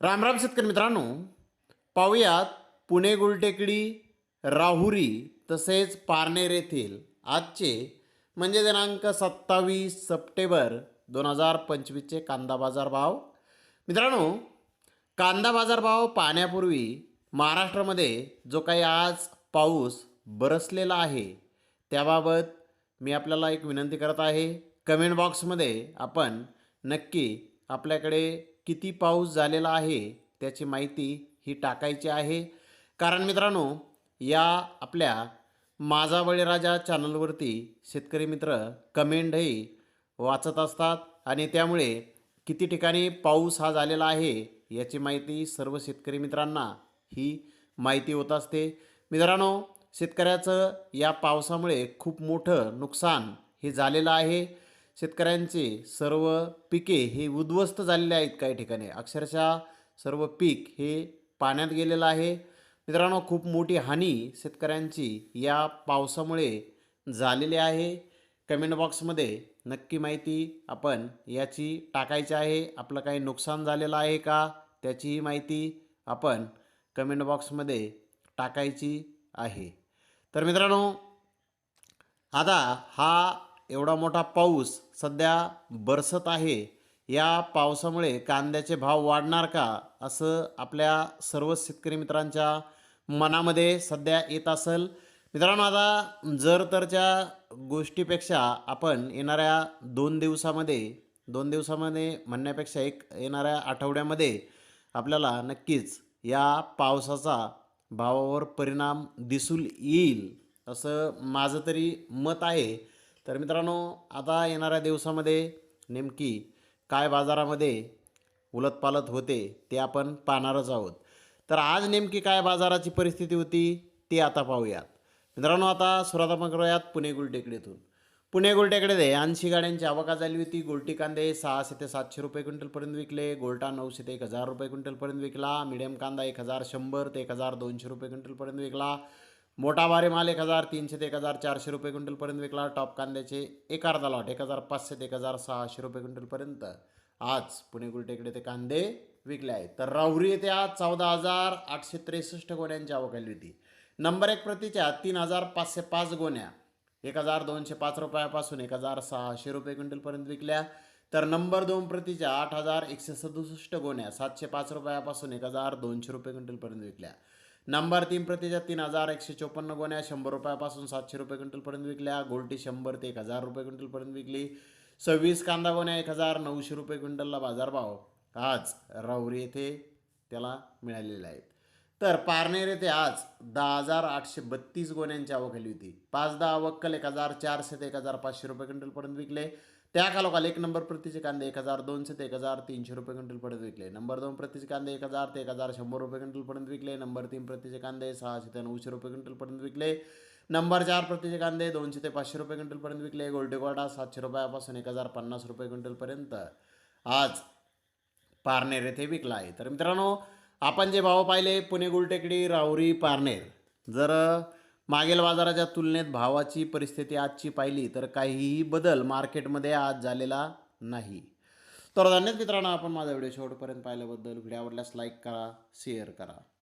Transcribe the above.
रामराम शेतकरी मित्रांनो. पाहूयात पुणे गुलटेकडी राहुरी तसेच पारनेर येथील आजचे म्हणजे दिनांक सत्तावीस सप्टेंबर दोन हजार पंचवीसचे कांदा बाजार भाव. मित्रांनो कांदा बाजार भाव पाहण्यापूर्वी महाराष्ट्रामध्ये जो काही आज पाऊस बरसलेला आहे त्याबाबत मी आपल्याला एक विनंती करत आहे. कमेंट बॉक्समध्ये आपण नक्की आपल्याकडे किती पाऊस झालेला आहे त्याची माहिती ही टाकायची आहे. कारण मित्रांनो या आपल्या माझा बळीराजा चॅनलवरती शेतकरी मित्र कमेंटही वाचत असतात आणि त्यामुळे किती ठिकाणी पाऊस हा झालेला आहे याची माहिती सर्व शेतकरी मित्रांना ही माहिती होत असते. मित्रांनो शेतकऱ्याचं या पावसामुळे खूप मोठं नुकसान हे झालेलं आहे. शेतकऱ्यांचे सर्व पिके हे उद्ध्वस्त झालेले आहेत काही ठिकाणी. अक्षरशः सर्व पीक हे पाण्यात गेलेलं आहे. मित्रांनो खूप मोठी हानी शेतकऱ्यांची या पावसामुळे झालेली आहे. कमेंट बॉक्समध्ये नक्की माहिती आपण याची टाकायची आहे. आपलं काही नुकसान झालेलं आहे का त्याचीही माहिती आपण कमेंट बॉक्समध्ये टाकायची आहे. तर मित्रांनो आता हा एवढा मोठा पाऊस सध्या बरसत आहे. या पावसामुळे कांद्याचे भाव वाढणार का? असं आपल्या सर्व शेतकरी मित्रांच्या मनामध्ये सध्या येत असेल. मित्रांनो आता जर तरच्या गोष्टीपेक्षा आपण येणाऱ्या दोन दिवसामध्ये दोन दिवसामध्ये म्हणण्यापेक्षा एक येणाऱ्या आठवड्यामध्ये आपल्याला नक्कीच या पावसाचा भावावर परिणाम दिसून येईल असं माझं तरी मत आहे. तर मित्रांनो आता येणाऱ्या दिवसामध्ये नेमकी काय बाजारामध्ये उलतपालत होते ते आपण पाहणारच आहोत. तर आज नेमकी काय बाजाराची परिस्थिती होती ती आता पाहूयात. मित्रांनो आता सुरुवात आपण करूयात पुणे गुलटेकडीतून. पुणे गुलटेकडे ऐंशी गाड्यांची आवका झाली होती. गोलटी कांदे सहाशे ते सातशे रुपये क्विंटलपर्यंत विकले. गोलटा नऊशे ते एक हजार रुपये क्विंटलपर्यंत विकला. मिडियम कांदा एक हजार शंभर ते एक हजार दोनशे रुपये क्विंटलपर्यंत विकला. मोठा भारी माल एक हजार तीनशे ते एक हजार चारशे रुपये क्विंटलपर्यंत विकला. टॉप कांद्याचे एक अर्धा लॉट एक हजार पाचशे ते एक हजार सहाशे रुपये क्विंटलपर्यंत. आज पुणे गुलटेकडे ते कांदे विकले आहेत. तर राहुरी येथे आज चौदा हजार आठशे त्रेसष्ट गोण्यांची आवक आली होती. नंबर एक प्रतीच्या तीन हजार पाचशे पाच गोण्या. एक हजार दोनशे पाच रुपयापासून एक हजार सहाशे रुपये क्विंटलपर्यंत विकल्या. तर नंबर दोन प्रतीच्या आठ हजार एकशे सदुसष्ट गोण्या सातशे पाच रुपयापासून एक हजार दोनशे रुपये क्विंटलपर्यंत विकल्या. नंबर तीन प्रतीच्या तीन हजार एकशे चोपन्न गोण्या शंभर रुपयापासून सातशे रुपये क्विंटलपर्यंत विकल्या. गोल्टी शंभर ते एक हजार रुपये क्विंटलपर्यंत विकली. सव्वीस कांदा गोण्या एक हजार नऊशे रुपये क्विंटलला बाजारभाव आज राहुरी येथे त्याला मिळालेले आहेत. तर पारनेर येथे आज दहा हजार आठशे बत्तीस गोण्यांची आवक आली होती. पाच दहा अवक्कल एक हजार चारशे ते एक हजार पाचशे रुपये क्विंटलपर्यंत विकले. त्या खालोखाल एक नंबर प्रतीचे कांदे एक हजार दोनशे ते एक हजार तीनशे रुपये क्विंटलपर्यंत विकले. नंबर दोन प्रतीचे कांदे एक हजार ते एक हजार शंभर रुपये क्विंटलपर्यंत विकले. नंबर तीन प्रतीचे कांदे सहाशे ते नऊशे रुपये क्विंटलपर्यंत विकले. नंबर चार प्रतीचे कांदे दोनशे ते पाचशे रुपये क्विंटलपर्यंत विकले. गोल्डेगोडा सातशे रुपयापासून एक हजार पन्नास रुपये क्विंटलपर्यंत आज पारनेर येथे विकला आहे. तर मित्रांनो आपण जे भाव पाहिले पुणे गुलटेकडी राहुरी पारनेर. जर मागील बाजाराच्या तुलनेत भावाची परिस्थिती आजची पाहिली तर काहीही बदल मार्केटमध्ये आज झालेला नाही. तर धन्यवाद मित्रांनो आपण माझा व्हिडिओ शेवटपर्यंत पाहिल्याबद्दल व्हिडिओ आवडल्यास लाईक करा शेअर करा.